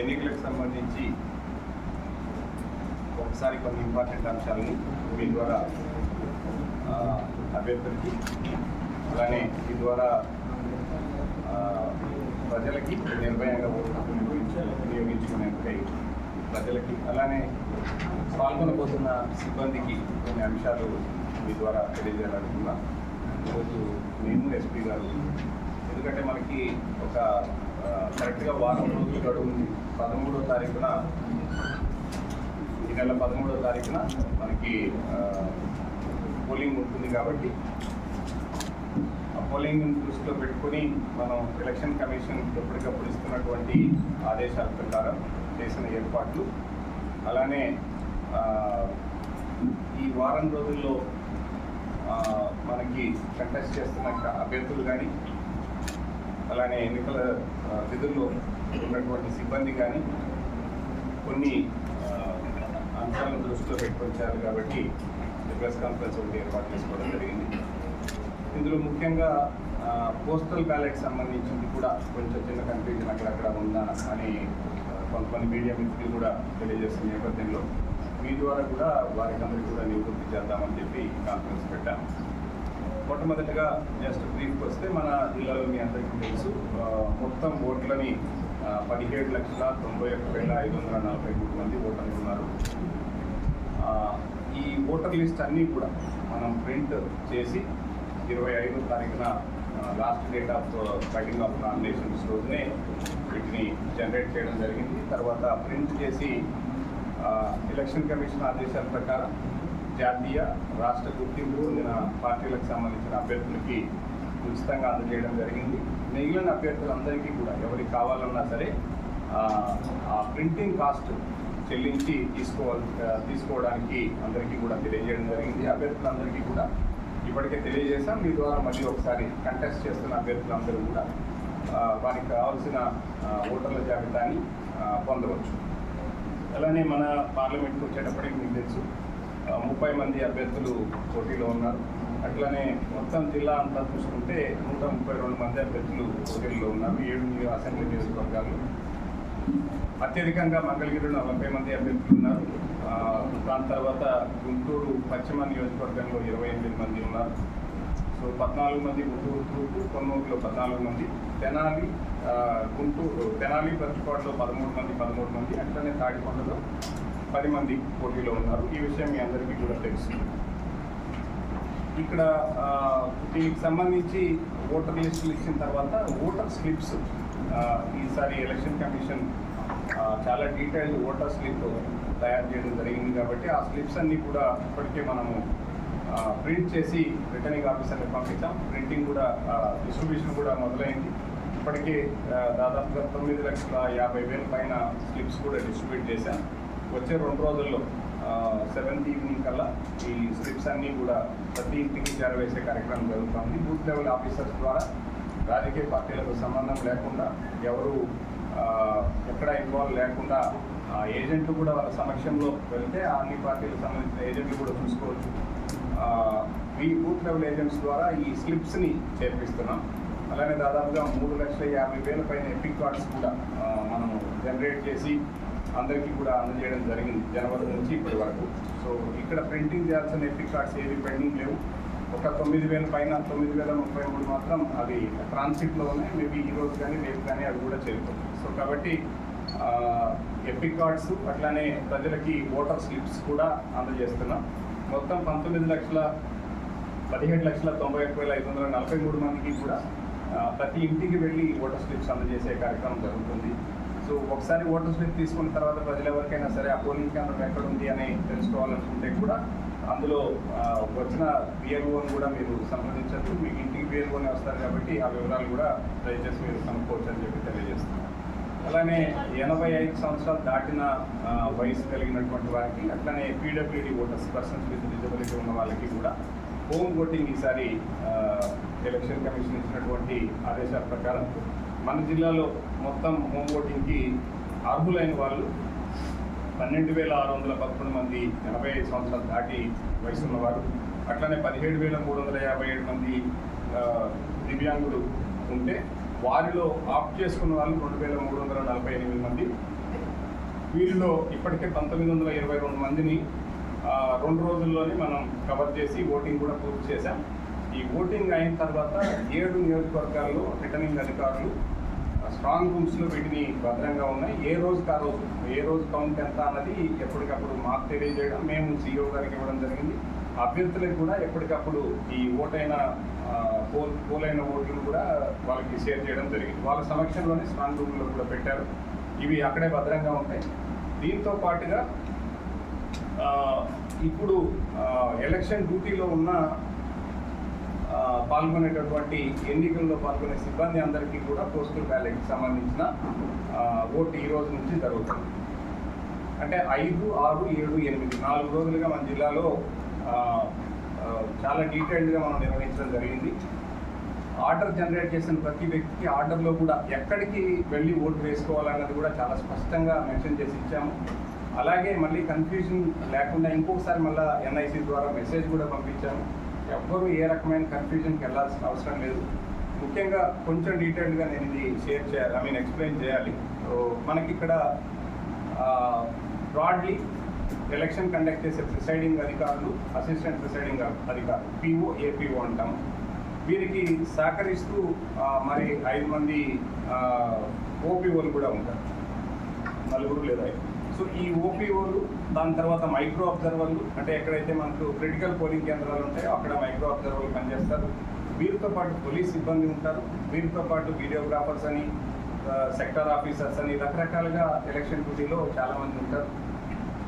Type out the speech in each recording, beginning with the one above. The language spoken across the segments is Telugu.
ఎన్నికలకు సంబంధించి ఒకసారి కొన్ని ఇంపార్టెంట్ అంశాలని మీ ద్వారా అభ్యర్థులకి అలానే మీ ద్వారా ప్రజలకి నిర్భయంగా ఓటు వినియోగించ ప్రజలకి అలానే పాల్గొనబోతున్న సిబ్బందికి కొన్ని అంశాలు మీ ద్వారా తెలియజేయాలనుకున్నా. ఈరోజు నేను ఎస్పీ గారు. ఎందుకంటే మనకి ఒక కరెక్ట్గా వారం రోజులు గడువు ఉంది. పదమూడో తారీఖున ఈ నెల పదమూడో తారీఖున మనకి పోలింగ్ ఉంటుంది కాబట్టి ఆ పోలింగ్ దృష్టిలో పెట్టుకొని మనం ఎలక్షన్ కమిషన్ ఎప్పటికప్పుడు ఇస్తున్నటువంటి ఆదేశాల ప్రకారం చేసిన ఏర్పాట్లు. అలానే ఈ వారం రోజుల్లో మనకి కంటెస్ట్ చేస్తున్న అభ్యర్థులు కానీ అలానే ఎన్నికల విధుల్లో ఉన్నటువంటి సిబ్బంది కానీ కొన్ని అంశాలను దృష్టిలో పెట్టుకొచ్చారు కాబట్టి ప్రెస్ కాన్ఫరెన్స్ ఒకటి ఏర్పాటు చేసుకోవడం జరిగింది. ఇందులో ముఖ్యంగా పోస్టల్ బ్యాలెట్ సంబంధించింది కూడా కొంచెం చిన్న కన్ఫ్యూజన్ అక్కడక్కడ ఉందా అని కొంతమంది మీడియా మిత్రులు కూడా తెలియజేసిన నేపథ్యంలో మీ ద్వారా కూడా వారికి అందరికీ కూడా నివృత్తి చేద్దామని చెప్పి కాన్ఫరెన్స్ పెట్టాము. మొట్టమొదటిగా జస్ట్ బ్రీఫ్కి వస్తే మన జిల్లాలో మీ అందరికీ తెలుసు మొత్తం ఓట్లని పదిహేడు లక్షల తొంభై ఒక్క వేల ఐదు వందల నలభై మూడు మంది ఓటర్లు ఉన్నారు. ఈ ఓటర్ లిస్ట్ అన్నీ కూడా మనం ప్రింట్ చేసి ఇరవై ఐదో తారీఖున last date of cutting of nominations రోజునే వీటిని జనరేట్ చేయడం జరిగింది. తర్వాత ప్రింట్ చేసి ఎలక్షన్ కమిషన్ ఆదేశాల ప్రకారం జాతీయ రాష్ట్ర గుర్తింపు పొందిన పార్టీలకు సంబంధించిన అభ్యర్థులకి ఉచితంగా అందజేయడం జరిగింది. మిగిలిన అభ్యర్థులందరికీ కూడా ఎవరికి కావాలన్నా సరే ఆ, ప్రింటింగ్ కాస్ట్ చెల్లించి తీసుకోవాలి తీసుకోవడానికి అందరికీ కూడా తెలియజేయడం జరిగింది. అభ్యర్థులందరికీ కూడా ఇప్పటికే తెలియజేశాం. మీ ద్వారా మళ్ళీ ఒకసారి కంటెస్ట్ చేస్తున్న అభ్యర్థులందరూ కూడా వారికి కావాల్సిన ఓటర్ల జాబితాని పొందవచ్చు. అలానే మన పార్లమెంట్కి వచ్చేటప్పటికి మీకు తెలుసు ముప్పై మంది అభ్యర్థులు పోటీలో ఉన్నారు. అట్లనే మొత్తం జిల్లా అంతా చూసుకుంటే నూట ముప్పై రెండు మంది అభ్యర్థులు పోటీల్లో ఉన్నారు. ఏడు అసెంబ్లీ నియోజకవర్గాలు. అత్యధికంగా మంగళగిరిలో నలభై మంది అభ్యర్థులు ఉన్నారు. దాని తర్వాత గుంటూరు పశ్చిమ నియోజకవర్గంలో ఇరవై ఎనిమిది మంది ఉన్నారు. సో పద్నాలుగు మంది గుంటూరు తూర్పు కొన్నూరులో పద్నాలుగు మంది. తెనాలి గుంటూరు తెనాలి పచ్చిపాటులో పదమూడు మంది పదమూడు మంది. అట్లనే తాడికొండలో పది మంది పోటీలో ఉన్నారు. ఈ విషయం మీ అందరికీ కూడా తెలుస్తుంది ఇక్కడ దీనికి సంబంధించి ఓటర్ లిస్టులు ఇచ్చిన తర్వాత ఓటర్ స్లిప్స్ ఈసారి ఎలక్షన్ కమిషన్ చాలా డీటెయిల్డ్ ఓటర్ స్లిప్ తయారు చేయడం జరిగింది కాబట్టి ఆ స్లిప్స్ అన్నీ కూడా ఇప్పటికే మనము ప్రింట్ చేసి రిటర్నింగ్ ఆఫీసర్కి పంపించాం. ప్రింటింగ్ కూడా డిస్ట్రిబ్యూషన్ కూడా మొదలైంది. ఇప్పటికే దాదాపుగా తొమ్మిది లక్షల యాభై వేల పైన స్లిప్స్ కూడా డిస్ట్రిబ్యూట్ చేశాం. వచ్చే రెండు రోజుల్లో సెవెంత్ ఈవినింగ్ కల్లా ఈ స్లిప్స్ అన్నీ కూడా ప్రతి ఇంటికి చేరవేసే కార్యక్రమం జరుగుతుంది. బూత్ లెవెల్ ఆఫీసర్స్ ద్వారా రాజకీయ పార్టీలకు సంబంధం లేకుండా ఎవరు ఎక్కడ ఇన్వాల్వ్ లేకుండా ఏజెంట్లు కూడా వాళ్ళ సమక్షంలో వెళ్తే అన్ని పార్టీలకు సంబంధించిన ఏజెంట్లు కూడా చూసుకోవచ్చు. ఈ బూత్ లెవెల్ ఏజెంట్స్ ద్వారా ఈ స్లిప్స్ని చేర్పిస్తున్నాం. అలానే దాదాపుగా మూడు లక్షల యాభై వేల పైన ఎపిక్ కార్డ్స్ కూడా మనము జనరేట్ చేసి అందరికీ కూడా అందజేయడం జరిగింది జనవరి నుంచి ఇప్పటి వరకు. సో ఇక్కడ ప్రింటింగ్ చేయాల్సిన ఎపిక్ కార్డ్స్ ఏవి పెండింగ్ లేవు. ఒక తొమ్మిది వేల పైన తొమ్మిది వేల ముప్పై మూడు మాత్రం అవి ట్రాన్సిట్లోనే మేబీ ఈ రోజు కానీ రేపు కానీ అవి కూడా చేరుకుంటాయి. సో కాబట్టి ఎపిక్ కార్డ్స్ అట్లానే ప్రజలకి ఓటర్ స్లిప్స్ కూడా అందజేస్తున్నాం. మొత్తం పంతొమ్మిది లక్షల పదిహేడు లక్షల తొంభై ఒక్క వేల ఐదు వందల నలభై మూడు మందికి కూడా ప్రతి ఇంటికి వెళ్ళి ఓటర్ స్లిప్స్ అందజేసే కార్యక్రమం జరుగుతుంది. సో ఒకసారి ఓటర్ స్లిప్ తీసుకున్న తర్వాత ప్రజలు ఎవరికైనా సరే ఆ పోలింగ్ కేంద్రం ఎక్కడ ఉంది అని తెలుసుకోవాలనుకుంటే కూడా అందులో వచ్చిన పిఎల్ఓని కూడా మీరు సంప్రదించవచ్చు మీకు ఇంటికి పిఎల్ఓని వస్తారు కాబట్టి ఆ వివరాలు కూడా దయచేసి మీరు కనుక్కోవచ్చు అని చెప్పి తెలియజేస్తున్నాను. అలానే ఎనభై ఐదు సంవత్సరాలు దాటిన వయసు కలిగినటువంటి వారికి అట్లనే PWD voters persons with disability ఉన్న వాళ్ళకి కూడా హోమ్ ఓటింగ్ ఈసారి ఎలక్షన్ కమిషన్ ఇచ్చినటువంటి ఆదేశాల ప్రకారం మన జిల్లాలో మొత్తం హోమ్ ఓటింగ్కి అర్హులైన వాళ్ళు పన్నెండు వేల ఆరు వందల పదకొండు మంది ఎనభై ఐదు సంవత్సరాలు దాటి వయసు ఉన్నవారు అట్లనే పదిహేడు వేల మూడు వందల యాభై ఏడు మంది దివ్యాంగులు ఉంటే వారిలో ఆప్ట్ చేసుకున్న వాళ్ళు రెండు వేల మూడు వందల నలభై ఎనిమిది మంది. వీరిలో ఇప్పటికే పంతొమ్మిది వందల ఇరవై రెండు మందిని రెండు రోజుల్లోనే మనం కవర్ చేసి ఓటింగ్ కూడా పూర్తి చేశాం. ఈ ఓటింగ్ అయిన తర్వాత ఏడు నియోజకవర్గాల్లో రిటర్నింగ్ అధికారులు స్ట్రాంగ్ రూమ్స్లో వీటిని భద్రంగా ఉన్నాయి. ఏ రోజుకి ఆ రోజు ఏ రోజు కౌంట్ ఎంత అన్నది ఎప్పటికప్పుడు మాకు తెలియజేయడం మేము సీఈఓ గారికి ఇవ్వడం జరిగింది. అభ్యర్థులకు కూడా ఎప్పటికప్పుడు ఈ ఓటైన పోల్ పోలైన ఓట్లను కూడా వాళ్ళకి షేర్ చేయడం జరిగింది. వాళ్ళ సమక్షంలోనే స్ట్రాంగ్ రూమ్లో కూడా పెట్టారు. ఇవి అక్కడే భద్రంగా ఉంటాయి. దీంతో పాటుగా ఇప్పుడు ఎలక్షన్ డ్యూటీలో ఉన్న పాల్గొనేటటువంటి ఎన్నికల్లో పాల్గొనే సిబ్బంది అందరికీ కూడా పోస్టల్ బ్యాలెట్కి సంబంధించిన ఓటు ఈ రోజు నుంచి జరుగుతుంది. అంటే ఐదు ఆరు ఏడు ఎనిమిది నాలుగు రోజులుగా మన జిల్లాలో చాలా డీటెయిల్డ్గా మనం నిర్వహించడం జరిగింది. ఆర్డర్ జనరేట్ చేసిన ప్రతి వ్యక్తికి ఆర్డర్లో కూడా ఎక్కడికి వెళ్ళి ఓటు వేసుకోవాలన్నది కూడా చాలా స్పష్టంగా మెన్షన్ చేసి ఇచ్చాము. అలాగే మళ్ళీ కన్ఫ్యూజన్ లేకుండా ఇంకొకసారి మళ్ళీ ఎన్ఐసి ద్వారా మెసేజ్ కూడా పంపించాము. ఎవ్వరూ ఏ రకమైన కన్ఫ్యూజన్కి వెళ్ళాల్సిన అవసరం లేదు. ముఖ్యంగా కొంచెం డీటెయిల్డ్గా నేను ఇది షేర్ చేయాలి ఐ మీన్ ఎక్స్ప్లెయిన్ చేయాలి. సో మనకి ఇక్కడ బ్రాడ్లీ ఎలక్షన్ కండక్ట్ చేసే ప్రిసైడింగ్ అధికారులు అసిస్టెంట్ ప్రిసైడింగ్ అధికారులు పిఓ ఏపీఓ అంటాము వీరికి సహకరిస్తూ మరి ఐదు మంది ఓపీఓలు కూడా ఉంటారు. నలుగురు లేదా ఐదు? సో ఈ ఓపీఓలు దాని తర్వాత మైక్రో అబ్జర్వర్లు అంటే ఎక్కడైతే మనకు క్రిటికల్ పోలింగ్ కేంద్రాలు ఉంటాయో అక్కడ మైక్రో అబ్జర్వర్లు పనిచేస్తారు. వీరితో పాటు పోలీస్ సిబ్బంది ఉంటారు. వీరితో పాటు వీడియోగ్రాఫర్స్ అని సెక్టర్ ఆఫీసర్స్ అని రకరకాలుగా ఎలక్షన్ డ్యూటీలో చాలామంది ఉంటారు.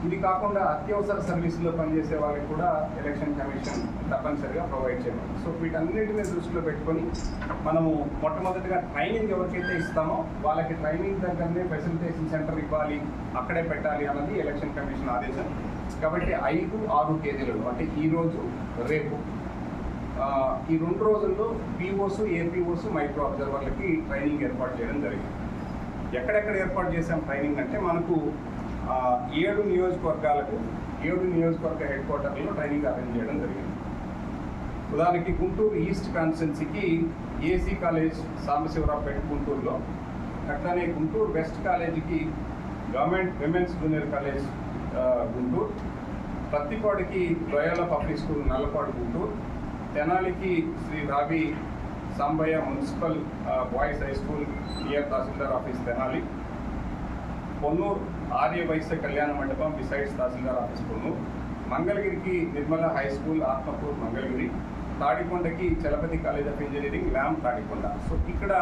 ఇది కాకుండా అత్యవసర సర్వీసుల్లో పనిచేసే వాళ్ళకి కూడా ఎలక్షన్ కమిషన్ తప్పనిసరిగా ప్రొవైడ్ చేయాలి. సో వీటన్నిటిని దృష్టిలో పెట్టుకొని మనము మొట్టమొదటిగా ట్రైనింగ్ ఎవరికైతే ఇస్తామో వాళ్ళకి ట్రైనింగ్ దగ్గరనే ఫెసిలిటేషన్ సెంటర్ ఇవ్వాలి అక్కడే పెట్టాలి అన్నది ఎలక్షన్ కమిషన్ ఆదేశం. కాబట్టి ఐదు ఆరు తేదీలలో అంటే ఈరోజు రేపు ఈ రెండు రోజుల్లో పీఓస్ ఏపీఓస్ మైక్రో అబ్జర్వర్లకి ట్రైనింగ్ ఏర్పాటు చేయడం జరిగింది. ఎక్కడెక్కడ ఏర్పాటు చేసాం ట్రైనింగ్ అంటే మనకు ఏడు నియోజకవర్గాలకు ఏడు నియోజకవర్గ హెడ్ క్వార్టర్లో ట్రైనింగ్ అరేంజ్ చేయడం జరిగింది. ఉదాహరణకి గుంటూరు ఈస్ట్ కాన్స్టెన్సీకి ఏసీ కాలేజ్ సాంబశివరావుపేట గుంటూరులో అట్లానే గుంటూరు వెస్ట్ కాలేజీకి government women's junior college Guntur పత్తిపాడుకి Loyola public school Nallapadu Guntur తెనాలికి Shri Ravi Sambaiah municipal boys high school near tahsildar office Tenali Ponnur Arya Vysya Kalyana Mandapam besides tahsildar office Ponnur మంగళగిరికి Nirmala high school Atmakur Mangalagiri తాడికొండకి Chalapathi college of engineering Lam Tadikonda. So ఇక్కడ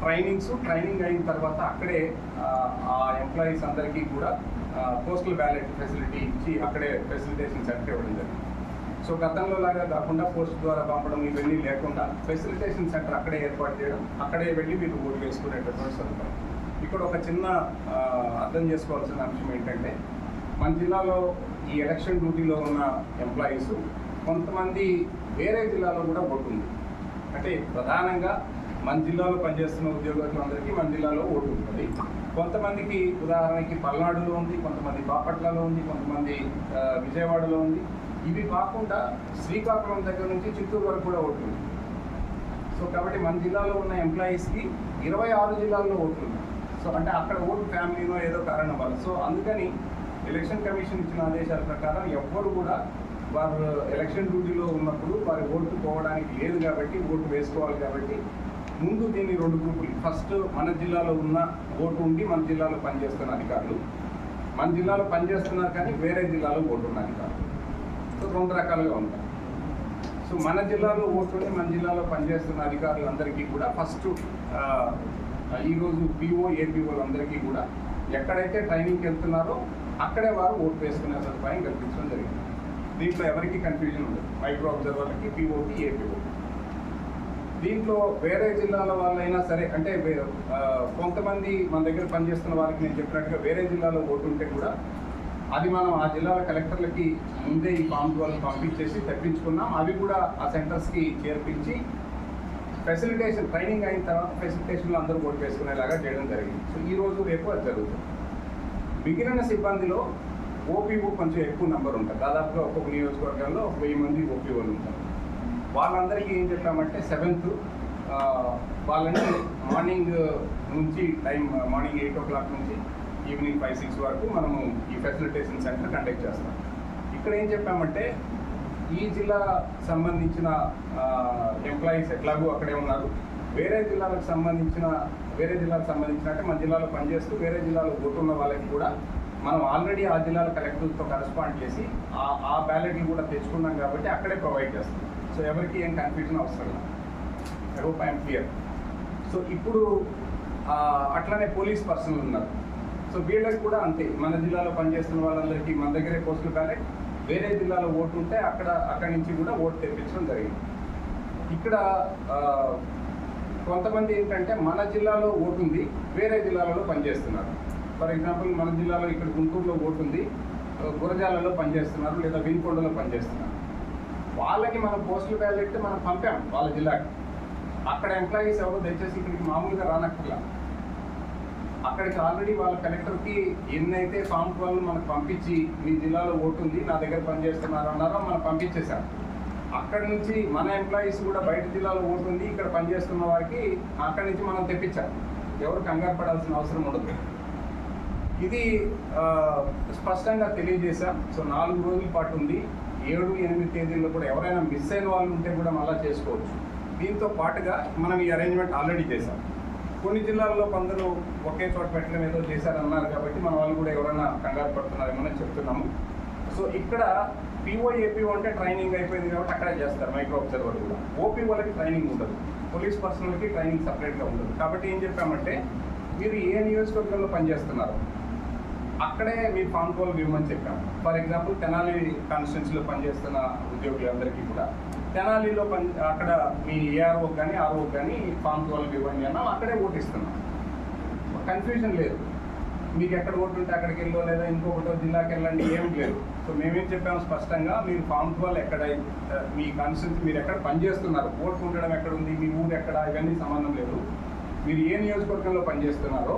ట్రైనింగ్స్ ట్రైనింగ్ అయిన తర్వాత అక్కడే ఆ, ఎంప్లాయీస్ అందరికీ కూడా పోస్టల్ బ్యాలెట్ ఫెసిలిటీ ఇచ్చి అక్కడే ఫెసిలిటేషన్ సెంటర్ ఇవ్వడం జరిగింది. సో గతంలో లాగా కాకుండా పోస్ట్ ద్వారా పంపడం ఇవన్నీ లేకుండా ఫెసిలిటేషన్ సెంటర్ అక్కడే ఏర్పాటు చేయడం అక్కడే వెళ్ళి మీరు ఓటు వేసుకునేటటువంటి సదుపాయం ఇక్కడ ఒక చిన్న అర్థం చేసుకోవాల్సిన అంశం ఏంటంటే మన జిల్లాలో ఈ ఎలక్షన్ డ్యూటీలో ఉన్న ఎంప్లాయీస్ కొంతమంది వేరే జిల్లాలో కూడా ఓటు ఉంది అంటే ప్రధానంగా మన జిల్లాలో పనిచేస్తున్న ఉద్యోగులందరికీ మన జిల్లాలో ఓటు ఉంటుంది. కొంతమందికి ఉదాహరణకి పల్నాడులో ఉంది కొంతమంది బాపట్లలో ఉంది కొంతమంది విజయవాడలో ఉంది. ఇవి కాకుండా శ్రీకాకుళం దగ్గర నుంచి చిత్తూరు వరకు కూడా ఓటు ఉంది సో కాబట్టి మన జిల్లాలో ఉన్న ఎంప్లాయీస్కి ఇరవై ఆరు జిల్లాల్లో ఓట్లు సో అంటే అక్కడ ఓటు ఫ్యామిలీలో ఏదో కారణం వల్ల. సో అందుకని ఎలక్షన్ కమిషన్ ఇచ్చిన ఆదేశాల ప్రకారం ఎవ్వరు కూడా వారు ఎలక్షన్ డ్యూటీలో ఉన్నప్పుడు వారి ఓటు పోవడానికి లేదు కాబట్టి ఓటు వేసుకోవాలి కాబట్టి ముందు దీన్ని రెండు గ్రూపులు. ఫస్ట్ మన జిల్లాలో ఉన్న ఓటు ఉండి మన జిల్లాలో పనిచేస్తున్న అధికారులు. మన జిల్లాలో పనిచేస్తున్నారు కానీ వేరే జిల్లాలో ఓటు ఉన్న అధికారులు. సో రెండు రకాలుగా ఉంటాయి. సో మన జిల్లాలో ఓటుని మన జిల్లాలో పనిచేస్తున్న అధికారులందరికీ కూడా ఫస్ట్ ఈరోజు పిఓ ఏపీఓలందరికీ కూడా ఎక్కడైతే ట్రైనింగ్కి వెళ్తున్నారో అక్కడే వారు ఓటు వేసుకునే సదుపాయం కల్పించడం జరిగింది. దీంట్లో ఎవరికి కన్ఫ్యూజన్ ఉండదు. మైక్రో అబ్జర్వర్లకి పిఓకి ఏపీఓ దీంట్లో వేరే జిల్లాల వాళ్ళైనా సరే అంటే కొంతమంది మన దగ్గర పనిచేస్తున్న వారికి నేను చెప్పినట్టుగా వేరే జిల్లాలో ఓటు ఉంటే కూడా అది మనం ఆ జిల్లాల కలెక్టర్లకి ముందే ఈ ఫామ్ వాళ్ళని పంపించేసి తెప్పించుకున్నాం. అవి కూడా ఆ సెంటర్స్కి చేర్పించి ఫెసిలిటేషన్ ట్రైనింగ్ అయిన తర్వాత ఫెసిలిటేషన్లో అందరూ ఓటు వేసుకునేలాగా చేయడం జరిగింది. సో ఈ రోజు రేపు అది జరుగుతుంది. మిగిలిన సిబ్బందిలో ఓపీఓ కొంచెం ఎక్కువ నెంబర్ ఉంటుంది. దాదాపుగా ఒక్కొక్క నియోజకవర్గాల్లో ఒక వెయ్యి మంది ఓపీఓలు ఉంటారు. వాళ్ళందరికీ ఏం చెప్పామంటే సెవెంత్ వాళ్ళని మార్నింగ్ నుంచి time morning eight o'clock నుంచి ఈవినింగ్ ఫైవ్ సిక్స్ వరకు మనము ఈ ఫెసిలిటేషన్ సెంటర్ కండక్ట్ చేస్తాం. ఇక్కడ ఏం చెప్పామంటే ఈ జిల్లా సంబంధించిన ఎంప్లాయీస్ ఎట్లాగూ అక్కడే ఉన్నారు. వేరే జిల్లాలకు సంబంధించిన వేరే జిల్లాకు సంబంధించిన అంటే మన జిల్లాలో పనిచేస్తూ వేరే జిల్లాలో ఓటున్న వాళ్ళకి కూడా మనం ఆల్రెడీ ఆ జిల్లాల కలెక్టర్తో కరెస్పాండ్ చేసి ఆ ఆ బ్యాలెట్లు కూడా తెచ్చుకున్నాం కాబట్టి అక్కడే ప్రొవైడ్ చేస్తాం. సో ఎవరికి ఏం కన్ఫ్యూజన్ అవసరం లేదు. హోప్ ఐఎమ్ క్లియర్ సో ఇప్పుడు అట్లానే పోలీస్ పర్సనల్ ఉన్నారు. సో వీళ్ళకి కూడా అంతే. మన జిల్లాలో పనిచేస్తున్న వాళ్ళందరికీ మన దగ్గరే పోస్టులు బ్యాలెట్ వేరే జిల్లాలో ఓటు ఉంటే అక్కడ అక్కడి నుంచి కూడా ఓటు తెప్పించడం జరిగింది. ఇక్కడ కొంతమంది ఏంటంటే మన జిల్లాలో ఓటు ఉంది వేరే జిల్లాలలో పనిచేస్తున్నారు. ఫర్ ఎగ్జాంపుల్ మన జిల్లాలో ఇక్కడ గుంటూరులో ఓటు ఉంది గురజాలలో పనిచేస్తున్నారు లేదా వినుకొండలో పనిచేస్తున్నారు. వాళ్ళకి మనం పోస్టల్ బ్యాలెట్ మనం పంపాం వాళ్ళ జిల్లాకి. అక్కడ ఎంప్లాయీస్ ఎవరో దయచేసి ఇక్కడికి మామూలుగా రానక్కర్లా. అక్కడికి ఆల్రెడీ వాళ్ళ కలెక్టర్కి ఎన్నైతే ఫామ్ ట్వెల్వ్ మనకు పంపించి మీ జిల్లాలో ఓటుంది నా దగ్గర పనిచేస్తున్నారు అన్నారో మనం పంపించేశాం. అక్కడ నుంచి మన ఎంప్లాయీస్ కూడా బయట జిల్లాలో ఓటుంది ఇక్కడ పనిచేస్తున్న వారికి అక్కడి నుంచి మనం తెప్పించాం. ఎవరు కంగారు పడాల్సిన అవసరం ఉండదు. ఇది స్పష్టంగా తెలియజేశాం. సో నాలుగు రోజుల పాటు ఉంది. ఏడు ఎనిమిది తేదీల్లో కూడా ఎవరైనా మిస్ అయిన వాళ్ళు ఉంటే కూడా మళ్ళీ చేసుకోవచ్చు. దీంతో పాటుగా మనం ఈ అరేంజ్మెంట్ ఆల్రెడీ చేశాం. కొన్ని జిల్లాల్లో కొందరు ఒకే చోట పెట్టడం ఏదో చేశారన్నారు కాబట్టి మన వాళ్ళు కూడా ఎవరైనా కంగారు పడుతున్నారేమో చెప్తున్నాము. సో ఇక్కడ పిఓ ఏపీఓ అంటే ట్రైనింగ్ అయిపోయింది కాబట్టి అక్కడే చేస్తారు మైక్రో అబ్జర్వర్ కూడా. ఓపీ వాళ్ళకి ట్రైనింగ్ ఉండదు. పోలీస్ పర్సనల్కి ట్రైనింగ్ సపరేట్గా ఉండదు. కాబట్టి ఏం చెప్పామంటే మీరు ఏ నియోజకవర్గంలో పనిచేస్తున్నారు? అక్కడే మీ ఫామ్ కాల్ ఇవ్వమని చెప్పాము. ఫర్ ఎగ్జాంపుల్ తెనాలి కాన్స్టిట్యున్సీలో పనిచేస్తున్న ఉద్యోగులందరికీ కూడా. తెనాలిలో పని అక్కడ మీ ఏఆర్ఓ కానీ ఆర్ఓ కానీ ఫామ్ కాల్ ఇవ్వండి అన్నాం. అక్కడే ఓటిస్తున్నాం. కన్ఫ్యూజన్ లేదు. మీకు ఎక్కడ ఓటు ఉంటే అక్కడికి వెళ్ళో లేదా ఇంకొకటో జిల్లాకి వెళ్ళండి ఏం లేదు. సో మేమేం చెప్పాము స్పష్టంగా మీరు ఫామ్ ట్వెల్వ్ ఎక్కడ మీ కాన్స్టిట్యూన్సీ మీరు ఎక్కడ పనిచేస్తున్నారు ఓటు ఉండడం ఎక్కడ ఉంది? మీ ఊరు ఎక్కడ? ఇవన్నీ సంబంధం లేదు. మీరు ఏ నియోజకవర్గంలో పనిచేస్తున్నారో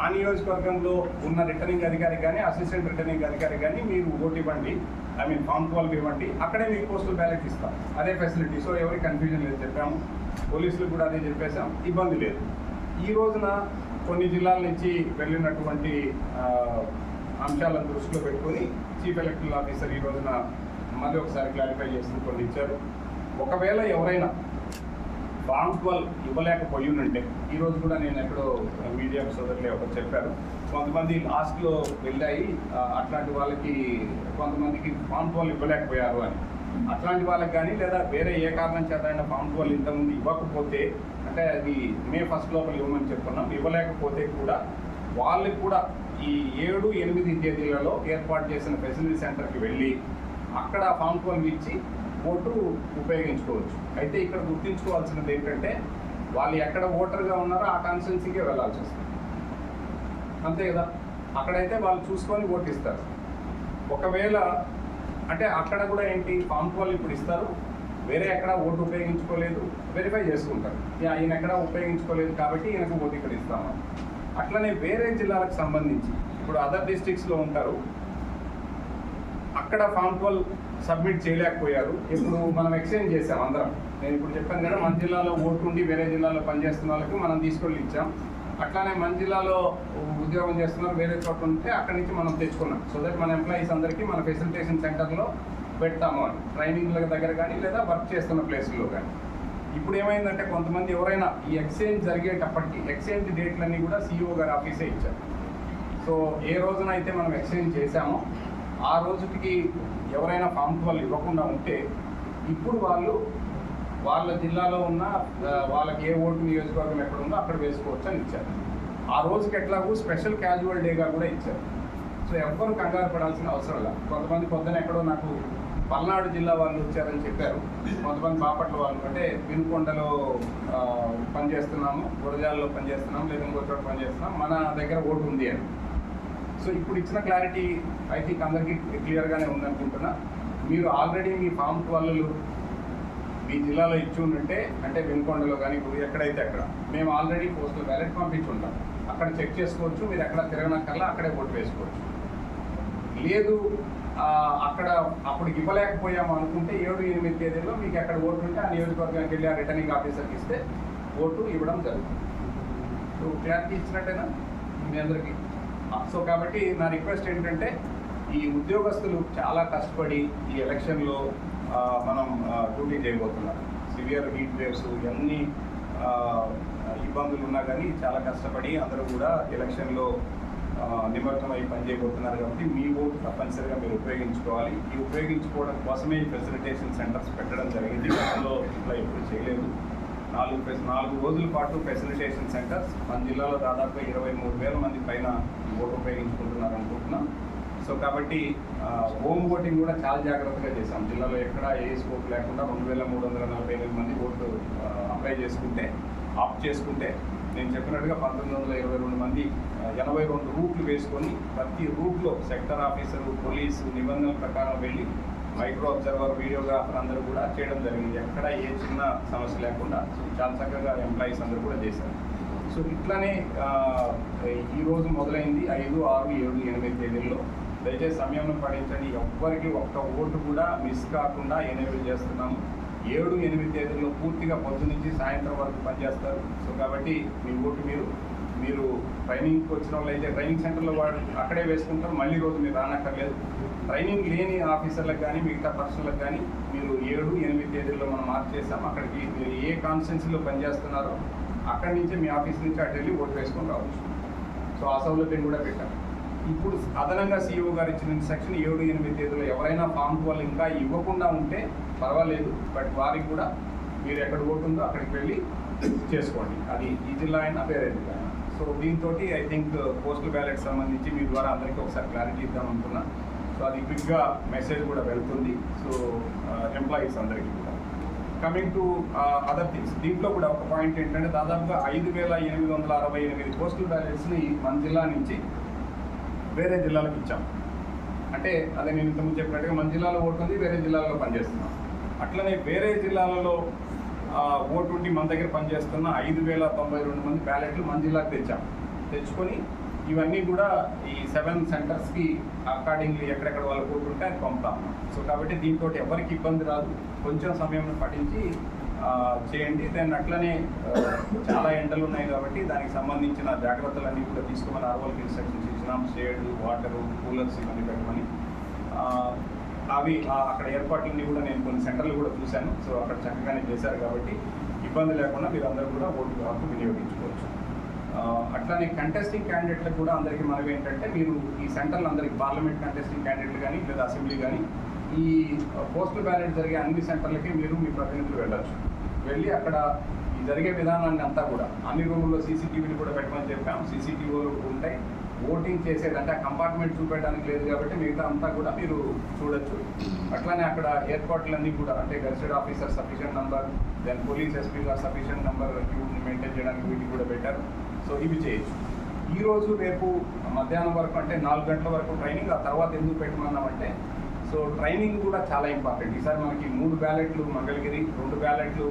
ఆ నియోజకవర్గంలో ఉన్న రిటర్నింగ్ అధికారి కానీ అసిస్టెంట్ రిటర్నింగ్ అధికారి కానీ మీరు ఓటు ఇవ్వండి. ఐ మీన్ ఫామ్ ట్వెల్వ్ ఇవ్వండి. అక్కడే మీకు పోస్టల్ బ్యాలెట్ ఇస్తాం. అదే ఫెసిలిటీ సో ఎవరికి కన్ఫ్యూజన్ లేదు చెప్పాము. పోలీసులు కూడా అదే చెప్పేసాం ఇబ్బంది లేదు. ఈ రోజున కొన్ని జిల్లాల నుంచి వెళ్ళినటువంటి అంశాలను దృష్టిలో పెట్టుకొని చీఫ్ ఎలక్టరల్ ఆఫీసర్ ఈ రోజున మళ్ళీ ఒకసారి క్లారిఫై చేస్తూ కొన్ని ఇచ్చారు. ఒకవేళ ఎవరైనా ఫామ్ ట్వెల్వ్ ఇవ్వలేకపోయి ఉంటే ఈరోజు కూడా నేను ఎక్కడో మీడియా సోదరులే ఒకరు చెప్పారు కొంతమంది లాస్ట్లో వెళ్ళాయి. అట్లాంటి వాళ్ళకి కొంతమందికి ఫామ్ ట్వెల్వ్ ఇవ్వలేకపోయారు అని. అట్లాంటి వాళ్ళకి కానీ లేదా వేరే ఏ కారణం చేతనైనా ఫామ్ ట్వెల్వ్ ఇంతకుముందు ఇవ్వకపోతే అంటే అది మే ఫస్ట్ లోపల ఇవ్వమని చెప్తున్నాం ఇవ్వలేకపోతే కూడా వాళ్ళకి కూడా ఈ ఏడు ఎనిమిది తేదీలలో ఏర్పాటు చేసిన ఫెసిలిటీ సెంటర్కి వెళ్ళి అక్కడ ఫామ్ ట్వెల్వ్ ఇచ్చి ఓటు ఉపయోగించుకోవచ్చు. అయితే ఇక్కడ గుర్తుంచుకోవాల్సినది ఏంటంటే వాళ్ళు ఎక్కడ ఓటర్గా ఉన్నారో ఆ కాన్స్టిట్యున్సీకే వెళ్ళాల్సి వస్తుంది. అంతే కదా? అక్కడైతే వాళ్ళు చూసుకొని ఓటు ఇస్తారు. ఒకవేళ అంటే అక్కడ కూడా ఏంటి? ఫామ్ ట్వెల్వ్ ఇప్పుడు ఇస్తారు. వేరే ఎక్కడ ఓటు ఉపయోగించుకోలేదు. వెరిఫై చేసుకుంటారు. ఈయన ఎక్కడ ఉపయోగించుకోలేదు కాబట్టి ఈయనకు ఓటు ఇక్కడ ఇస్తాము. అట్లనే వేరే జిల్లాలకు సంబంధించి ఇప్పుడు అదర్ డిస్ట్రిక్ట్స్లో ఉంటారు. అక్కడ ఫామ్ ట్వెల్వ్ సబ్మిట్ చేయలేకపోయారు. ఇప్పుడు మనం ఎక్స్చేంజ్ చేసాం అందరం. నేను ఇప్పుడు చెప్పాను కదా మన జిల్లాలో ఓటు ఉండి వేరే జిల్లాలో పనిచేస్తున్న వాళ్ళకి మనం తీసుకెళ్ళి ఇచ్చాం. అట్లానే మన జిల్లాలో ఉద్యోగం చేస్తున్నారు వేరే చోట ఉంటే అక్కడి నుంచి మనం తెచ్చుకున్నాం. సో దట్ మన ఎంప్లాయీస్ అందరికీ మన ఫెసిలిటేషన్ సెంటర్లో పెడతాము అని. ట్రైనింగ్ల దగ్గర కానీ లేదా వర్క్ చేస్తున్న ప్లేసుల్లో కానీ. ఇప్పుడు ఏమైందంటే కొంతమంది ఎవరైనా ఈ ఎక్స్చేంజ్ జరిగేటప్పటికి ఎక్స్చేంజ్ డేట్లన్నీ కూడా సీఈఓ గారి ఆఫీసే ఇచ్చారు. సో ఏ రోజున అయితే మనం ఎక్స్చేంజ్ చేశామో ఆ రోజుకి ఎవరైనా ఫామ్ వాళ్ళు ఇవ్వకుండా ఉంటే ఇప్పుడు వాళ్ళు వాళ్ళ జిల్లాలో ఉన్న వాళ్ళకి ఏ ఓటు నియోజకవర్గం ఎక్కడ ఉందో అక్కడ వేసుకోవచ్చు అని ఇచ్చారు. ఆ రోజుకి ఎట్లాగూ స్పెషల్ క్యాజువల్ డేగా కూడా ఇచ్చారు. సో ఎవ్వరు కంగారు పడాల్సిన అవసరం లేదు. కొంతమంది పొద్దున ఎక్కడో నాకు పల్నాడు జిల్లా వాళ్ళు వచ్చారని చెప్పారు. కొంతమంది బాపట్ల వాళ్ళు. అంటే వినుకొండలో పనిచేస్తున్నాము గురజాలలో పనిచేస్తున్నాము లేదా ఇంకో చోట పనిచేస్తున్నాం మన దగ్గర ఓటు ఉంది అని. సో ఇప్పుడు ఇచ్చిన క్లారిటీ ఐ థింక్ అందరికీ క్లియర్గానే ఉందనుకుంటున్నా. మీరు ఆల్రెడీ మీ ఫామ్ ట్వెల్వ్ మీ జిల్లాలో ఇచ్చి ఉంటే అంటే వెనుకొండలో కానీ ఇప్పుడు ఎక్కడైతే అక్కడ మేము ఆల్రెడీ పోస్టల్ బ్యాలెట్ పంపించుంటాం. అక్కడ చెక్ చేసుకోవచ్చు మీరు ఎక్కడ తిరగనక్కర్లా అక్కడే ఓటు వేసుకోవచ్చు. లేదు అక్కడ అప్పుడు ఇవ్వలేకపోయాము అనుకుంటే ఏడు ఎనిమిది తేదీలో మీకు ఎక్కడ ఓటు ఉంటే ఆ నియోజకవర్గానికి వెళ్ళి ఆ రిటర్నింగ్ ఆఫీసర్కి ఇస్తే ఓటు ఇవ్వడం జరుగుతుంది. So clarity ఇచ్చినట్టేనా? మీ అందరికీ. సో కాబట్టి నా రిక్వెస్ట్ ఏంటంటే ఈ ఉద్యోగస్తులు చాలా కష్టపడి ఈ ఎలక్షన్లో మనం డ్యూటీ చేయబోతున్నాం. సివియర్ హీట్ వేవ్స్ ఇవన్నీ ఇబ్బందులు ఉన్నా కానీ చాలా కష్టపడి అందరూ కూడా ఎలక్షన్లో నిమగ్నమై పనిచేయబోతున్నారు కాబట్టి మీ ఓటు తప్పనిసరిగా మీరు ఉపయోగించుకోవాలి. ఈ ఉపయోగించుకోవడం కోసమే ఈ ఫెసిలిటేషన్ సెంటర్స్ పెట్టడం జరిగింది. గతంలో ఇట్లా ఎప్పుడు చేయలేదు. నాలుగు నాలుగు రోజుల పాటు ఫెసిలిటేషన్ సెంటర్స్. మన జిల్లాలో దాదాపుగా ఇరవై మూడు వేల మంది పైన ఓటు ఉపయోగించుకుంటున్నారు అనుకుంటున్నాం. సో కాబట్టి హోమ్ ఓటింగ్ కూడా చాలా జాగ్రత్తగా చేశాం. జిల్లాలో ఎక్కడ ఏ స్కోప్ లేకుండా రెండు వేల మూడు వందల నలభై ఎనిమిది మంది ఓటు అప్లై చేసుకుంటే ఆప్ట్ చేసుకుంటే నేను చెప్పినట్టుగా పంతొమ్మిది వందల ఇరవై రెండు మంది ఎనభై రెండు రూట్లు వేసుకొని ప్రతి రూట్లో సెక్టర్ ఆఫీసరు పోలీసు నిబంధనల ప్రకారం వెళ్ళి మైక్రో అబ్జర్వర్ వీడియోగ్రాఫర్ అందరూ కూడా చేయడం జరిగింది. ఎక్కడ ఏ చిన్న సమస్య లేకుండా చాలా చక్కగా ఎంప్లాయీస్ అందరూ కూడా చేశారు. సో ఇట్లానే ఈరోజు మొదలైంది ఐదు ఆరు ఏడు ఎనిమిది తేదీల్లో దయచేసి సమయంలో పడించండి ఎవ్వరికి ఒక్క ఓటు కూడా మిస్ కాకుండా ఎనేబుల్ చేస్తున్నాము. ఏడు ఎనిమిది తేదీల్లో పూర్తిగా పొద్దు నుంచి సాయంత్రం వరకు పనిచేస్తారు. సో కాబట్టి మీ ఓటు మీరు మీరు ట్రైనింగ్కి వచ్చిన వాళ్ళు అయితే ట్రైనింగ్ సెంటర్లో వాడు అక్కడే వేసుకుంటారు. మళ్ళీ రోజు మీరు రానక్కర్లేదు. ట్రైనింగ్ లేని ఆఫీసర్లకు కానీ మిగతా పర్సన్లకు కానీ మీరు ఏడు ఎనిమిది తేదీల్లో మనం మార్క్ చేసాం అక్కడికి మీరు ఏ కాన్స్టెన్సీలో పనిచేస్తున్నారో అక్కడి నుంచే మీ ఆఫీస్ నుంచి అటు వెళ్ళి ఓటు వేసుకొని రావచ్చు. సో ఆ సౌలభ్యం కూడా పెట్టాం ఇప్పుడు అదనంగా సీఈఓ గారు ఇచ్చిన సెక్షన్ ఏడు ఎనిమిది తేదీలో ఎవరైనా ఫామ్ వాళ్ళు ఇంకా ఇవ్వకుండా ఉంటే పర్వాలేదు బట్ వారికి కూడా మీరు ఎక్కడ ఓటు ఉందో అక్కడికి వెళ్ళి చేసుకోండి. అది ఈ జిల్లా అయినా వేరే జిల్లా అయినా. సో దీంతో ఐ థింక్ పోస్టల్ బ్యాలెట్ సంబంధించి మీ ద్వారా అందరికీ ఒకసారి క్లారిటీ ఇద్దాం అనుకున్నా. సో అది క్విక్గా మెసేజ్ కూడా వెళ్తుంది. సో ఎంప్లాయీస్ uh, అందరికీ కూడా. కమింగ్ టు అదర్ థింగ్స్ దీంట్లో కూడా ఒక పాయింట్ ఏంటంటే దాదాపుగా ఐదు వేల ఎనిమిది వందల అరవై ఎనిమిది పోస్టల్ బ్యాలెట్స్ని మన జిల్లా నుంచి వేరే జిల్లాలకు ఇచ్చాం. అంటే అదే నేను ఇంతకుముందు చెప్పినట్టుగా మన జిల్లాలో ఓటుంది వేరే జిల్లాలో పనిచేస్తున్నాం. అట్లనే వేరే జిల్లాలలో ఓటు ఉండి మన దగ్గర పనిచేస్తున్న ఐదు వేల తొంభై రెండు మంది బ్యాలెట్లు మన జిల్లాకు తెచ్చాం. తెచ్చుకొని ఇవన్నీ కూడా ఈ సెవెన్ సెంటర్స్కి అకార్డింగ్లీ ఎక్కడెక్కడ వాళ్ళు ఓటు ఉంటే అది పంపుతాం. సో కాబట్టి దీంతో ఎవరికి ఇబ్బంది రాదు. కొంచెం సమయం పాటించి చేయండి. దాన్ని అట్లనే చాలా ఎండలు ఉన్నాయి కాబట్టి దానికి సంబంధించిన జాగ్రత్తలన్నీ కూడా తీసుకోమని ఆర్వల్కి ఇన్స్ట్రక్షన్స్ ఇచ్చినాం షేడ్ వాటరు కూలర్స్ ఇవన్నీ పెట్టమని అవి ఆ, అక్కడ ఏర్పాట్లన్నీ కూడా నేను కొన్ని సెంటర్లు కూడా చూశాను. సో అక్కడ చక్కగానే చేశారు కాబట్టి ఇబ్బంది లేకుండా మీరు అందరూ కూడా ఓటు హక్కు వినియోగించుకోవచ్చు. అట్లానే కంటెస్టింగ్ క్యాండిడేట్లకు కూడా అందరికీ మనవి ఏంటంటే మీరు ఈ సెంటర్లు అందరికీ పార్లమెంట్ కంటెస్టింగ్ క్యాండిడేట్లు కానీ లేదా అసెంబ్లీ కానీ ఈ పోస్టల్ బ్యాలెట్ జరిగే అన్ని సెంటర్లకి మీరు మీ ప్రతినిధులు వెళ్ళొచ్చు. వెళ్ళి అక్కడ ఈ జరిగే విధానాన్ని అంతా కూడా అన్ని రూముల్లో సీసీటీవీలు కూడా పెట్టమని చెప్పాం. సీసీటీవీలు ఉంటాయి. ఓటింగ్ చేసేది అంటే ఆ కంపార్ట్మెంట్ చూపెట్టడానికి లేదు కాబట్టి మిగతా అంతా కూడా మీరు చూడొచ్చు. అట్లానే అక్కడ ఏర్పాట్లన్నీ కూడా అంటే gazetted officer sufficient number then police SP గారు సఫిషియెంట్ నంబర్ మెయింటైన్ చేయడానికి వీటికి కూడా పెట్టారు. సో ఇవి చేయొచ్చు. ఈ రోజు రేపు మధ్యాహ్నం వరకు అంటే నాలుగు గంటల వరకు ట్రైనింగ్ ఆ తర్వాత ఎందుకు పెట్టమన్నామంటే సో ట్రైనింగ్ కూడా చాలా ఇంపార్టెంట్ ఈసారి మనకి మూడు బ్యాలెట్లు మంగళగిరి రెండు బ్యాలెట్లు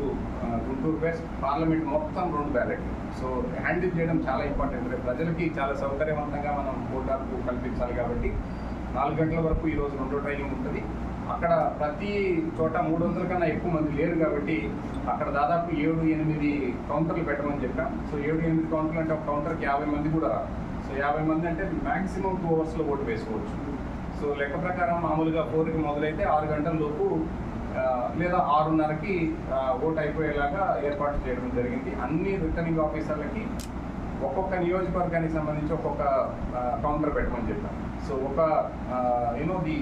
గుంటూరు వెస్ట్ పార్లమెంట్ మొత్తం రెండు బ్యాలెట్లు. సో హ్యాండిల్ చేయడం చాలా ఇంపార్టెంట్. రేపు ప్రజలకి చాలా సౌకర్యవంతంగా మనం ఓటాకు కల్పించాలి కాబట్టి నాలుగు గంటల వరకు ఈరోజు రెండో ట్రైనింగ్ ఉంటుంది. అక్కడ ప్రతి చోట మూడు వందల కన్నా ఎక్కువ మంది లేరు కాబట్టి అక్కడ దాదాపు ఏడు ఎనిమిది కౌంటర్లు పెట్టమని చెప్పాం. సో ఏడు ఎనిమిది కౌంటర్లు అంటే ఒక కౌంటర్కి యాభై మంది కూడా సో యాభై మంది అంటే మ్యాక్సిమం టూ అవర్స్లో ఓటు వేసుకోవచ్చు. సో లెక్క ప్రకారం మామూలుగా ఫోర్కి మొదలైతే ఆరు గంటల లోపు లేదా ఆరున్నరకి ఓట్ అయిపోయేలాగా ఏర్పాటు చేయడం జరిగింది. అన్ని రిటర్నింగ్ ఆఫీసర్లకి ఒక్కొక్క నియోజకవర్గానికి సంబంధించి ఒక్కొక్క కౌంటర్ పెట్టమని చెప్పాం సో ఒక you know the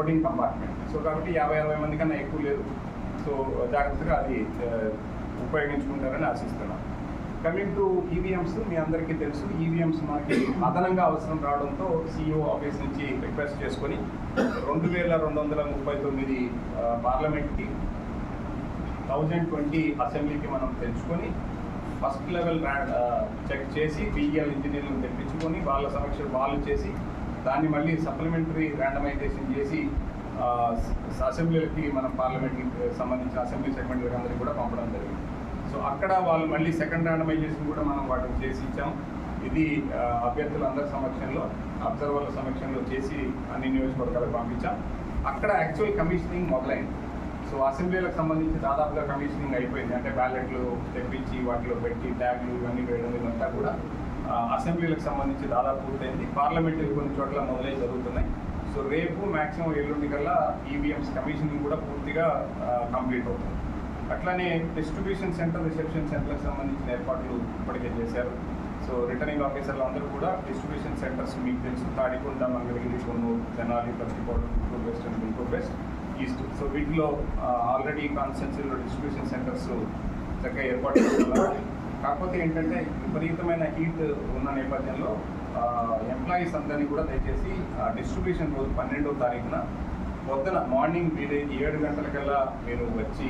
voting compartment so కాబట్టి యాభై అరవై మంది కన్నా ఎక్కువ లేదు సో జాగ్రత్తగా అది ఉపయోగించుకుంటారని ఆశిస్తున్నాం. కమింగ్ టు ఈవీఎంస్ మీ అందరికీ తెలుసు. ఈవీఎంస్ మనకి అదనంగా అవసరం రావడంతో సిఇఓ ఆఫీస్ నుంచి రిక్వెస్ట్ చేసుకొని రెండు వేల రెండు వందల ముప్పై తొమ్మిది పార్లమెంట్కి థౌజండ్ ట్వంటీ అసెంబ్లీకి మనం తెచ్చుకొని ఫస్ట్ లెవెల్ చెక్ చేసి బిఈఎల్ ఇంజనీర్లను తెప్పించుకొని వాళ్ళ సమక్ష వాళ్ళు చేసి దాన్ని మళ్ళీ సప్లిమెంటరీ ర్యాండమైజేషన్ చేసి అసెంబ్లీలకి మనం పార్లమెంట్కి సంబంధించిన అసెంబ్లీ సెగ్మెంట్లకు అందరికీ కూడా పంపడం జరిగింది. సో అక్కడ వాళ్ళు మళ్ళీ సెకండ్ ర్యాండమైజేషన్ కూడా మనం వాటిని చేసి ఇచ్చాం. ఇది అభ్యర్థులందరి సమక్షంలో అబ్జర్వర్ల సమక్షంలో చేసి అన్ని నియోజకవర్గాలకు పంపించాం. అక్కడ యాక్చువల్ కమిషనింగ్ మొదలైంది. సో అసెంబ్లీలకు సంబంధించి దాదాపుగా కమిషనింగ్ అయిపోయింది. అంటే బ్యాలెట్లు తెప్పించి వాటిలో పెట్టి ట్యాగ్లు ఇవన్నీ వేయడం ఇదంతా కూడా అసెంబ్లీలకు సంబంధించి దాదాపు పూర్తయింది. పార్లమెంటరీ కొన్ని చోట్ల మొదలై జరుగుతున్నాయి. సో రేపు మ్యాక్సిమం ఎల్లుండి కల్లా ఈవీఎంస్ కమిషనింగ్ కూడా పూర్తిగా కంప్లీట్ అవుతుంది. అట్లానే డిస్ట్రిబ్యూషన్ సెంటర్ రిసెప్షన్ సెంటర్కి సంబంధించిన ఏర్పాట్లు ఇప్పటికే చేశారు. సో రిటర్నింగ్ ఆఫీసర్లు అందరూ కూడా డిస్ట్రిబ్యూషన్ సెంటర్స్ మీకు తెలుసు. Tadikonda Mangalagiri Konnur Tenali Prathipadu Guntur west and Guntur west east. So వీటిలో ఆల్రెడీ కాన్స్టెన్సీలో డిస్ట్రిబ్యూషన్ సెంటర్స్ చక్కగా ఏర్పాటు చేస్తున్నారు. కాకపోతే ఏంటంటే విపరీతమైన హీట్ ఉన్న నేపథ్యంలో ఎంప్లాయీస్ అందరినీ కూడా దయచేసి డిస్ట్రిబ్యూషన్ రోజు పన్నెండవ తారీఖున పొద్దున మార్నింగ్ వీలైతే ఏడు గంటలకల్లా మీరు వచ్చి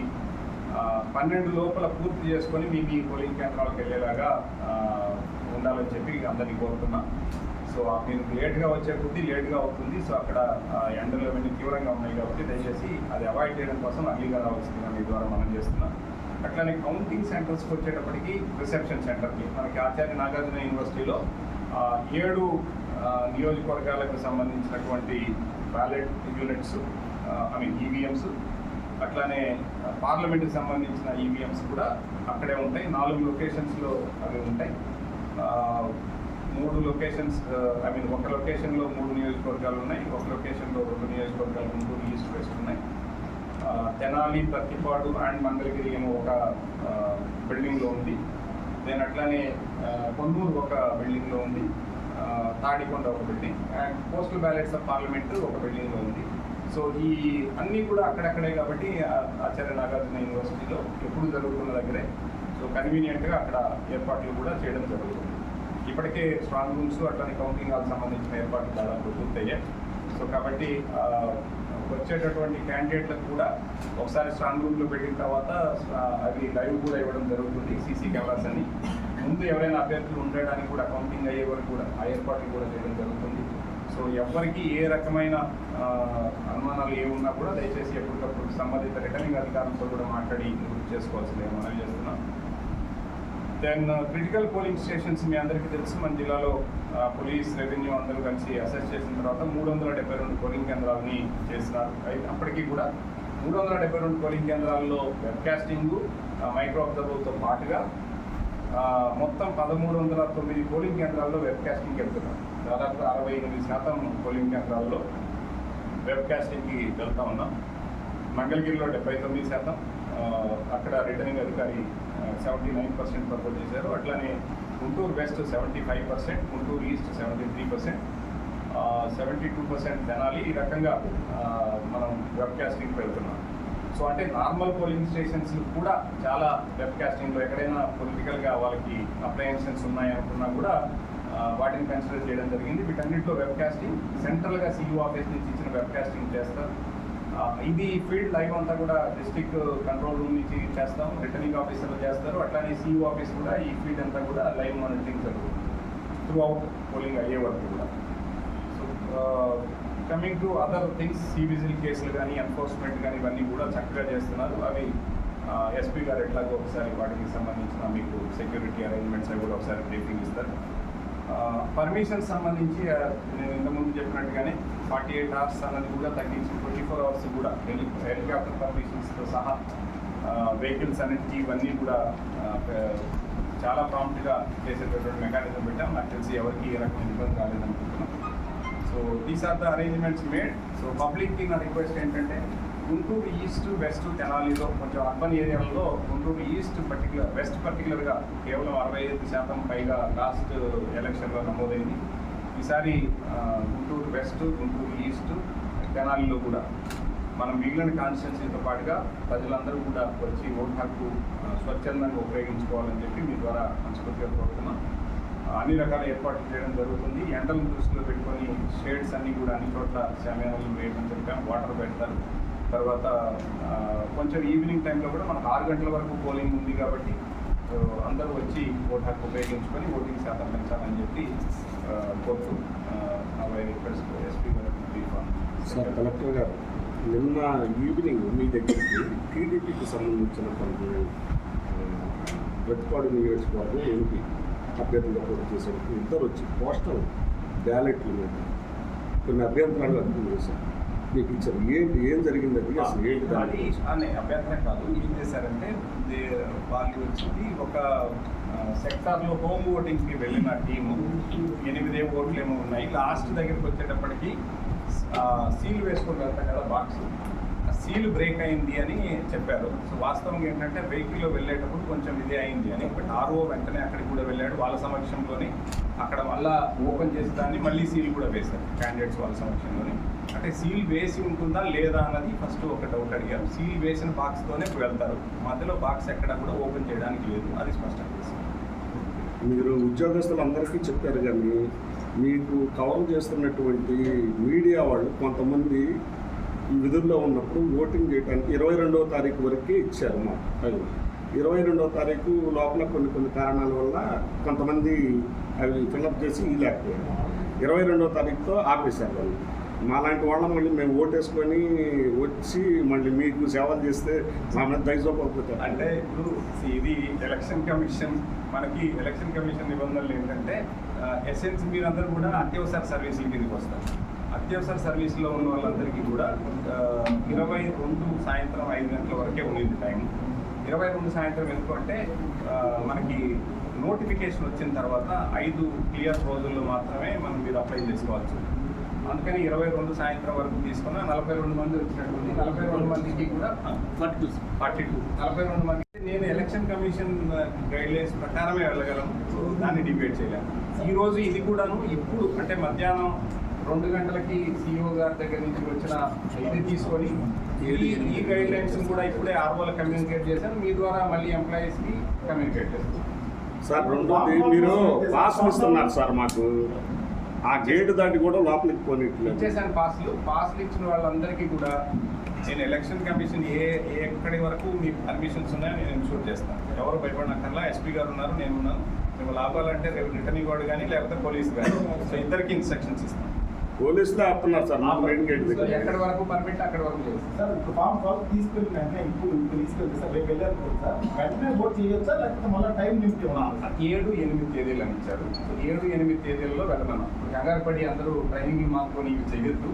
పన్నెండు లోపల పూర్తి చేసుకొని మీ మీ పోలింగ్ కేంద్రాలకు వెళ్ళేలాగా ఉండాలని చెప్పి అందరినీ కోరుతున్నా. సో మీరు లేట్గా వచ్చే కొద్దీ లేట్గా అవుతుంది. సో అక్కడ ఎండలు అవన్నీ తీవ్రంగా ఉన్నాయి కాబట్టి దయచేసి అది అవాయిడ్ చేయడం కోసం అర్లీగా రావాల్సిందిగా మీ ద్వారా మనం చేస్తున్నాం. అట్లానే కౌంటింగ్ సెంటర్స్కి వచ్చేటప్పటికి రిసెప్షన్ సెంటర్కి మనకి ఆచార్య నాగార్జున యూనివర్సిటీలో ఏడు నియోజకవర్గాలకు సంబంధించినటువంటి ballot units I mean EVMs అట్లానే పార్లమెంట్కి సంబంధించిన ఈవీఎంస్ కూడా అక్కడే ఉంటాయి. నాలుగు లొకేషన్స్లో అవి ఉంటాయి. మూడు లొకేషన్స్ ఐ మీన్ ఒక లొకేషన్లో మూడు నియోజకవర్గాలు ఉన్నాయి ఒక లొకేషన్లో రెండు నియోజకవర్గాలు గుంటూరు ఈస్ట్ వెస్ట్ ఉన్నాయి. తెనాలి ప్రతిపాడు అండ్ మంగళగిరి ఏమో ఒక బిల్డింగ్లో ఉంది. దెన్ అట్లానే కొన్నూరు ఒక బిల్డింగ్లో ఉంది. తాడికొండ ఒక building and postal ballots of parliament ఒక బిల్డింగ్లో ఉంది. సో ఈ అన్నీ కూడా అక్కడక్కడే కాబట్టి ఆచార్య నాగార్జున యూనివర్సిటీలో ఎప్పుడు జరుగుతున్న దగ్గరే. సో కన్వీనియంట్గా అక్కడ ఏర్పాట్లు కూడా చేయడం జరుగుతుంది. ఇప్పటికే స్ట్రాంగ్ రూమ్స్ అట్లానే కౌంటింగ్ హాల్ సంబంధించిన ఏర్పాట్లు దాదాపు పూర్తయ్యాయి. సో కాబట్టి వచ్చేటటువంటి క్యాండిడేట్లకు కూడా ఒకసారి స్ట్రాంగ్ రూమ్లో పెట్టిన తర్వాత అవి లైవ్ కూడా ఇవ్వడం జరుగుతుంది. సీసీ కెమెరాస్ అని ముందు ఎవరైనా అభ్యర్థులు ఉండడానికి కూడా కౌంటింగ్ అయ్యే వరకు కూడా ఆ ఏర్పాట్లు కూడా చేయడం జరుగుతుంది. సో ఎవరికి ఏ రకమైన అనుమానాలు ఏమున్నా కూడా దయచేసి ఎప్పటికప్పుడు సంబంధిత రిటర్నింగ్ అధికారులతో కూడా మాట్లాడి గుర్తు చేసుకోవాల్సిందే మనం చేస్తున్నాం. దెన్ క్రిటికల్ పోలింగ్ స్టేషన్స్ మీ అందరికీ తెలుసు మన జిల్లాలో పోలీస్ రెవెన్యూ అందరూ కలిసి అసెస్ చేసిన తర్వాత మూడు వందల డెబ్బై రెండు పోలింగ్ కేంద్రాలని చేసినారు. అయితే అప్పటికీ కూడా మూడు వందల డెబ్బై రెండు పోలింగ్ కేంద్రాల్లో వెబ్కాస్టింగ్ మైక్రో అబ్జర్వర్తో పాటుగా మొత్తం పదమూడు వందల తొమ్మిది పోలింగ్ కేంద్రాల్లో వెబ్కాస్టింగ్ వెళ్తున్నారు దాదాపు అరవై ఎనిమిది శాతం పోలింగ్ కేంద్రాల్లో వెబ్కాస్టింగ్కి వెళ్తా ఉన్నాం. మంగళగిరిలో డెబ్బై తొమ్మిది శాతం అక్కడ రిటర్నింగ్ అధికారి సెవెంటీ నైన్ పర్సెంట్ ప్రపోజ్ చేశారు. అట్లానే Guntur west seventy five percent Guntur east seventy three percent seventy two percent Tenali ఈ రకంగా మనం వెబ్కాస్టింగ్కి వెళ్తున్నాం. సో అంటే నార్మల్ పోలింగ్ స్టేషన్స్ కూడా చాలా వెబ్కాస్టింగ్లో ఎక్కడైనా పొలిటికల్గా వాళ్ళకి అప్లయన్సెన్స్ ఉన్నాయనుకున్నా కూడా వాటిని కన్సిడర్ చేయడం జరిగింది. వీటన్నిటిలో వెబ్కాస్టింగ్ సెంట్రల్గా సిఇఓ ఆఫీస్ నుంచి ఇచ్చిన వెబ్ కాస్టింగ్ చేస్తారు ఇది ఫీల్డ్ లైవ్ అంతా కూడా డిస్ట్రిక్ట్ కంట్రోల్ రూమ్ నుంచి చేస్తాం. రిటర్నింగ్ ఆఫీసర్లు చేస్తారు. అట్లానే సిఇఓ ఆఫీస్ కూడా ఈ ఫీల్డ్ అంతా కూడా లైవ్ మానిటరింగ్ జరుగుతుంది. త్రూ అవుట్ పోలింగ్ అయ్యే వరకు కూడా. So coming to other things cVIGIL కేసులు కానీ ఎన్ఫోర్స్మెంట్ కానీ ఇవన్నీ కూడా చక్కగా చేస్తున్నారు. అవి ఎస్పీ గారు ఎట్లాగో ఒకసారి వాటికి సంబంధించిన మీకు సెక్యూరిటీ అరేంజ్మెంట్స్ అవి కూడా ఒకసారి బ్రీఫింగ్ ఇస్తారు. పర్మిషన్ సంబంధించి నేను ఇంతకుముందు చెప్పినట్టుగానే ఫార్టీ ఎయిట్ అవర్స్ అన్నది కూడా తగ్గించి ట్వంటీ ఫోర్ అవర్స్ కూడా హెలి హెలికాప్టర్ పర్మిషన్స్తో సహా వెహికల్స్ అన్నిటికీ ఇవన్నీ కూడా చాలా ప్రాంప్ట్గా చేసేటటువంటి మెకానిజం పెట్టాం. నాకు తెలిసి ఎవరికి ఏ రకమైన ఇబ్బంది కాలేదనుకుంటున్నాం. So these are the arrangements made so పబ్లిక్కి నా రిక్వెస్ట్ ఏంటంటే గుంటూరు ఈస్ట్ వెస్ట్ తెనాలిలో కొంచెం అర్బన్ ఏరియాలలో గుంటూరు ఈస్ట్ పర్టికులర్ వెస్ట్ పర్టికులర్గా కేవలం అరవై ఐదు శాతం పైగా లాస్ట్ ఎలక్షన్లో నమోదైంది. ఈసారి గుంటూరు వెస్ట్ గుంటూరు ఈస్ట్ తెనాలిలో కూడా మనం మిగిలిన కాన్స్టిట్యున్సీతో పాటుగా ప్రజలందరూ కూడా వచ్చి ఓటు హక్కు స్వచ్ఛందంగా ఉపయోగించుకోవాలని చెప్పి మీ ద్వారా మనస్ఫూర్తిగా కోరుతున్నాం. అన్ని రకాల ఏర్పాట్లు చేయడం జరుగుతుంది. ఎండలను దృష్టిలో పెట్టుకొని షేడ్స్ అన్నీ కూడా అన్ని చోట్ల శామ్యానాలు వేయడం చెప్పాం. వాటర్ పెడతారు తర్వాత కొంచెం ఈవినింగ్ టైంలో కూడా మనకు ఆరు గంటల వరకు పోలింగ్ ఉంది కాబట్టి అందరూ వచ్చి ఓటు హక్కు ఉపయోగించుకొని ఓటింగ్ శాతం పెంచాలని చెప్పి కోర్టు కోరుతూ రిక్వెస్ట్ ఎస్పీ సార్ కలెక్టర్ గారు నిన్న ఈవినింగ్ మీ దగ్గరికి టీడీపీకి సంబంధించిన కొన్ని వెట్టుపాడు నియోజకవర్గం ఎంపీ అభ్యర్థిగా పోటీ చేశారు. ఇద్దరు వచ్చి పోస్టల్ బ్యాలెట్ల మీద కొన్ని అభ్యంతరాలు అర్థం చేశారు. మీకు ఇచ్చారు ఏంటి ఏం జరిగింది అది అసలు ఏంటి అది అనే అభ్యంతరం కాదు. ఏం చేశారంటే వాళ్ళు వచ్చింది ఒక సెక్టార్లో హోమ్ ఓటింగ్కి వెళ్ళిన టీము. ఎనిమిదే ఓట్లు ఏమో ఉన్నాయి. లాస్ట్ దగ్గరికి వచ్చేటప్పటికి సీల్ వేసుకుని వెళ్తాం కదా బాక్స్. ఆ సీల్ బ్రేక్ అయింది అని చెప్పారు. సో వాస్తవంగా ఏంటంటే వెహికల్లో వెళ్ళేటప్పుడు కొంచెం ఇదే అయింది అని. బట్ ఆర్ఓ వెంటనే అక్కడికి కూడా వెళ్ళాడు. వాళ్ళ సమక్షంలోనే అక్కడ మళ్ళా ఓపెన్ చేసి దాన్ని మళ్ళీ సీల్ కూడా వేశారు. క్యాండిడేట్స్ వాళ్ళ సమక్షంలోనే. అంటే సీల్ వేసి ఉంటుందా లేదా అన్నది ఫస్ట్ ఒక డౌట్ అడిగారు. సీల్ వేసిన బాక్స్తోనే వెళ్తారు. మధ్యలో బాక్స్ ఎక్కడ కూడా ఓపెన్ చేయడానికి లేదు. అది స్పష్టం చేశారు మీరు ఉద్యోగస్తులందరికీ చెప్పారు కానీ మీకు కవర్ చేస్తున్నటువంటి మీడియా వాళ్ళు కొంతమంది ఈ విధుల్లో ఉన్నప్పుడు ఓటింగ్ చేయడానికి ఇరవై రెండవ తారీఖు వరకే ఇచ్చారు మాకు. ఇరవై రెండవ తారీఖు లోపల కొన్ని కొన్ని కారణాల వల్ల కొంతమంది అవి ఫిల్అప్ చేసి ఇవ్వలేకపోయారు ఇరవై రెండవ తారీఖుతో ఆపేశారు వాళ్ళు. మాలాంటి వాళ్ళం మళ్ళీ మేము ఓటేసుకొని వచ్చి మళ్ళీ మీకు సేవలు చేస్తే మా మీద దయచోపకపోతారు అంటే ఇప్పుడు ఇది ఎలక్షన్ కమిషన్ మనకి ఎలక్షన్ కమిషన్ నిబంధనలు ఏంటంటే ఎస్ఎన్స్ మీరందరూ కూడా అత్యవసర సర్వీసుల కిందకి వస్తారు. అత్యవసర సర్వీసులో ఉన్న వాళ్ళందరికీ కూడా ఇరవై రెండు సాయంత్రం ఐదు గంటల వరకే ఉండేది టైం ఇరవై రెండు సాయంత్రం ఎందుకు అంటే మనకి నోటిఫికేషన్ వచ్చిన తర్వాత ఐదు క్లియర్ రోజుల్లో మాత్రమే మనం మీరు అప్లై చేసుకోవచ్చు. అందుకని ఇరవై రెండు సాయంత్రం వరకు తీసుకున్న నలభై రెండు మంది వచ్చినటువంటి నలభై రెండు మందికి కూడా ఫార్టీ టూ. నలభై రెండు మంది నేను ఎలక్షన్ కమిషన్ గైడ్ లైన్స్ ప్రకారమే వెళ్ళగలను. సో దాన్ని డిబేట్ చేయలేను. ఈ రోజు ఇది కూడాను ఇప్పుడు అంటే మధ్యాహ్నం రెండు గంటలకి సిఇఓ గారి దగ్గర నుంచి వచ్చిన ఇది తీసుకొని ఈ ఈ గైడ్ లైన్స్ కూడా ఇప్పుడే ఆర్ఓలో కమ్యూనికేట్ చేశాను మీ ద్వారా మళ్ళీ ఎంప్లాయీస్కి కమ్యూనికేట్ చేస్తాను సార్ రెండోది మీరు పాస్ ఇస్తున్నారు సార్ మాకు. ఆ గేట్ దాటి కూడా లోపలికి పోనీట్లేదు. ఇచ్చేసాను పాస్లు. పాస్లు ఇచ్చిన వాళ్ళందరికీ కూడా నేను ఎలక్షన్ కమిషన్ ఏ ఏ ఎక్కడి వరకు మీ పర్మిషన్స్ ఉన్నాయో నేను ఇన్షూర్ చేస్తాను. ఎవరు భయపడినక్కర్లా ఎస్పీ గారు ఉన్నారు నేను ఉన్నాను. మేము లాభాలంటే రేపు రిటర్నింగ్ వాడు కానీ లేకపోతే పోలీస్ కానీ సో ఇద్దరికి ఇన్స్ట్రక్షన్స్ ఇస్తాను. పోలీసులే ఆపుతున్నారు సార్ మా మెయిన్ గేట్ దగ్గర. ఎక్కడి వరకు పర్మిట్ అక్కడి వరకు చేస్తాం సార్ ఇప్పుడు ఫామ్ కాల్ తీసుకెళ్ళి వెంటనే ఇప్పుడు ఇప్పుడు తీసుకెళ్తే సార్ రేపు వెళ్ళారు సార్ వెంటనే ఓట్ చేయొచ్చా లేకపోతే మళ్ళీ టైం నింపి ఉన్నా ఏడు ఎనిమిది తేదీలు అని ఇచ్చారు. సో ఏడు ఎనిమిది తేదీల్లో వెళ్ళమన్నాం ఇప్పుడు కంగారు పడి అందరూ ట్రైనింగ్ మాత్రం ఇవి చేయొద్దు.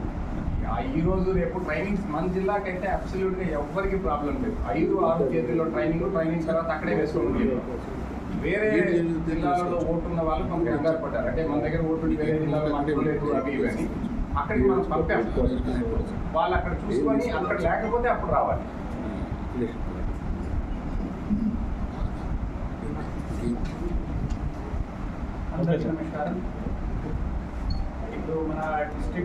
ఆ ఈ రోజు రేపు ట్రైనింగ్ మన జిల్లాకైతే అబ్సల్యూట్గా ఎవ్వరికి ప్రాబ్లం లేదు. ఐదు ఆరు తేదీల్లో ట్రైనింగ్ ట్రైనింగ్ తర్వాత అక్కడే వేసుకోవడం లేదు. వేరే జిల్లాలలో ఓటు ఉన్న వాళ్ళు కొంత కంగారు పడ్డారు. అంటే మన దగ్గర ఓటు ఉండి వేరే జిల్లాలో మాకు లేదు అవి ఇవి అని అక్కడికి మనం పంపాం వాళ్ళు అక్కడ చూసుకొని అక్కడ లేకపోతే అప్పుడు రావాలి. ఇప్పుడు మన డిస్ట్రిక్ట్